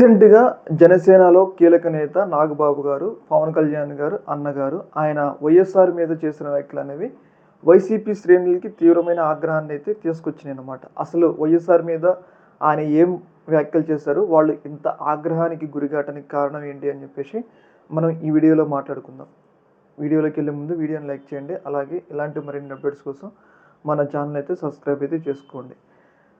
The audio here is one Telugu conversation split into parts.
రీసెంట్గా జనసేనలో కీలక నేత నాగబాబు గారు పవన్ కళ్యాణ్ గారు అన్నగారు ఆయన వైఎస్ఆర్ మీద చేసిన వ్యాఖ్యలు అనేవి వైసీపీ శ్రేణులకి తీవ్రమైన ఆగ్రహాన్ని అయితే తీసుకొచ్చినాయి అన్నమాట. అసలు వైఎస్ఆర్ మీద ఆయన ఏం వ్యాఖ్యలు చేశారు వాళ్ళు ఇంత ఆగ్రహానికి గురిగాటానికి కారణం ఏంటి అని చెప్పేసి మనం ఈ వీడియోలో మాట్లాడుకుందాం. వీడియోలోకి వెళ్ళే ముందు వీడియోని లైక్ చేయండి అలాగే ఇలాంటి మరిన్ని అప్డేట్స్ కోసం మన ఛానల్ అయితే సబ్స్క్రైబ్ అయితే చేసుకోండి.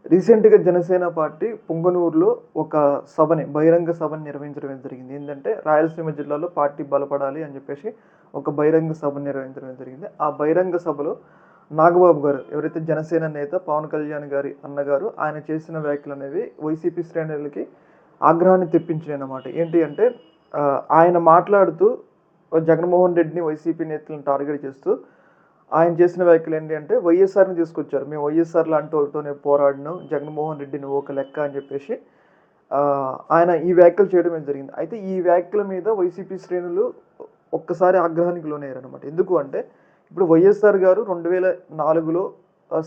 రీసెంట్గా జనసేన పార్టీ పుంగనూరులో ఒక సభని బహిరంగ సభని నిర్వహించడం జరిగింది. ఏంటంటే రాయలసీమ జిల్లాలో పార్టీ బలపడాలి అని చెప్పేసి ఒక బహిరంగ సభను నిర్వహించడం జరిగింది. ఆ బహిరంగ సభలో నాగబాబు గారు ఎవరైతే జనసేన నేత పవన్ కళ్యాణ్ గారి అన్నగారు ఆయన చేసిన వ్యాఖ్యలు అనేవి వైసీపీ శ్రేణులకి ఆగ్రహాన్ని తెప్పించినాయి అన్నమాట. ఏంటి అంటే ఆయన మాట్లాడుతూ జగన్మోహన్ రెడ్డిని వైసీపీ నేతలను టార్గెట్ చేస్తూ ఆయన చేసిన వ్యాఖ్యలు ఏంటి అంటే వైఎస్ఆర్ని తీసుకొచ్చారు. మేము వైఎస్ఆర్ లాంటి వాళ్ళతోనే పోరాడినాం. జగన్మోహన్ రెడ్డిని ఒక లెక్క అని చెప్పేసి ఆయన ఈ వ్యాఖ్యలు చేయడం ఏం జరిగింది? అయితే ఈ వ్యాఖ్యల మీద వైసీపీ శ్రేణులు ఒక్కసారి ఆగ్రహానికి లోనయ్యారు అనమాట ఎందుకు అంటే ఇప్పుడు వైఎస్ఆర్ గారు రెండు వేల నాలుగులో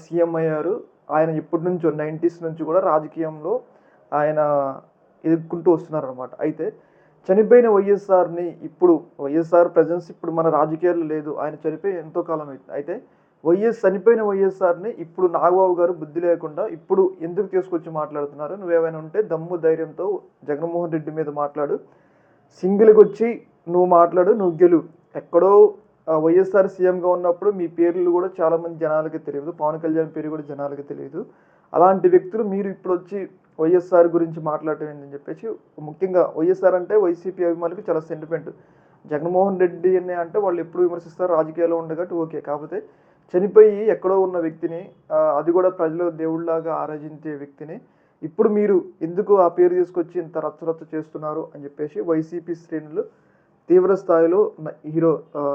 సీఎం అయ్యారు. ఆయన ఇప్పటి నుంచో నైంటీస్ నుంచి కూడా రాజకీయంలో ఆయన ఎదుర్కొంటూ వస్తున్నారు అనమాట అయితే చనిపోయిన వైఎస్ఆర్ని ఇప్పుడు వైఎస్ఆర్ ప్రజెన్స్ ఇప్పుడు మన రాజకీయాల్లో లేదు. ఆయన చనిపోయి ఎంతో కాలం అయితే వైఎస్ చనిపోయిన వైఎస్ఆర్ని ఇప్పుడు నాగబాబు గారు బుద్ధి లేకుండా ఇప్పుడు ఎందుకు తీసుకొచ్చి మాట్లాడుతున్నారు? నువ్వేమైనా ఉంటే దమ్ము ధైర్యంతో జగన్మోహన్ రెడ్డి మీద మాట్లాడు. సింగిల్కి వచ్చి నువ్వు మాట్లాడు నువ్వు గెలు. ఎక్కడో ఆ, వైఎస్ఆర్ సీఎంగా ఉన్నప్పుడు మీ పేర్లు కూడా చాలామంది జనాలకి తెలియదు. పవన్ కళ్యాణ్ పేరు కూడా జనాలకి తెలియదు. అలాంటి వ్యక్తులు మీరు ఇప్పుడు వచ్చి వైఎస్ఆర్ గురించి మాట్లాడటం ఏంటని చెప్పేసి ముఖ్యంగా వైఎస్ఆర్ అంటే వైసీపీ అభిమానులకు చాలా సెంటిమెంట్ జగన్మోహన్ రెడ్డి అనే అంటే వాళ్ళు ఎప్పుడు విమర్శిస్తారు? రాజకీయాల్లో ఉండగట్టు ఓకే కాకపోతే చనిపోయి ఎక్కడో ఉన్న వ్యక్తిని అది కూడా ప్రజలు దేవుళ్ళాగా ఆరాధించే వ్యక్తిని ఇప్పుడు మీరు ఎందుకు ఆ పేరు తీసుకొచ్చి ఇంత రచ్చరచ్చ చేస్తున్నారు అని చెప్పేసి వైసీపీ శ్రేణులు తీవ్ర స్థాయిలో హీరో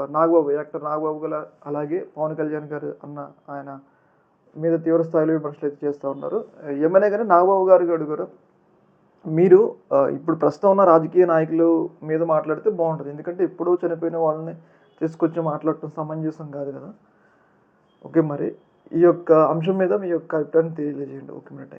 నాగబాబు యాక్టర్ నాగబాబు గల అలాగే పవన్ కళ్యాణ్ గారు అన్న ఆయన మీద తీవ్ర స్థాయిలో విమర్శలు అయితే చేస్తూ ఉన్నారు. ఏమైనా కానీ నాగబాబు గారు అడుగురు మీరు ఇప్పుడు ప్రస్తుతం ఉన్న రాజకీయ నాయకులు మీద మాట్లాడితే బాగుంటుంది. ఎందుకంటే ఎప్పుడో చనిపోయిన వాళ్ళని తీసుకొచ్చి మాట్లాడటం సమంజసం కాదు కదా. ఓకే మరి ఈ యొక్క అంశం మీద మీ యొక్క అభిప్రాయాన్ని తెలియజేయండి. ఓకే మరి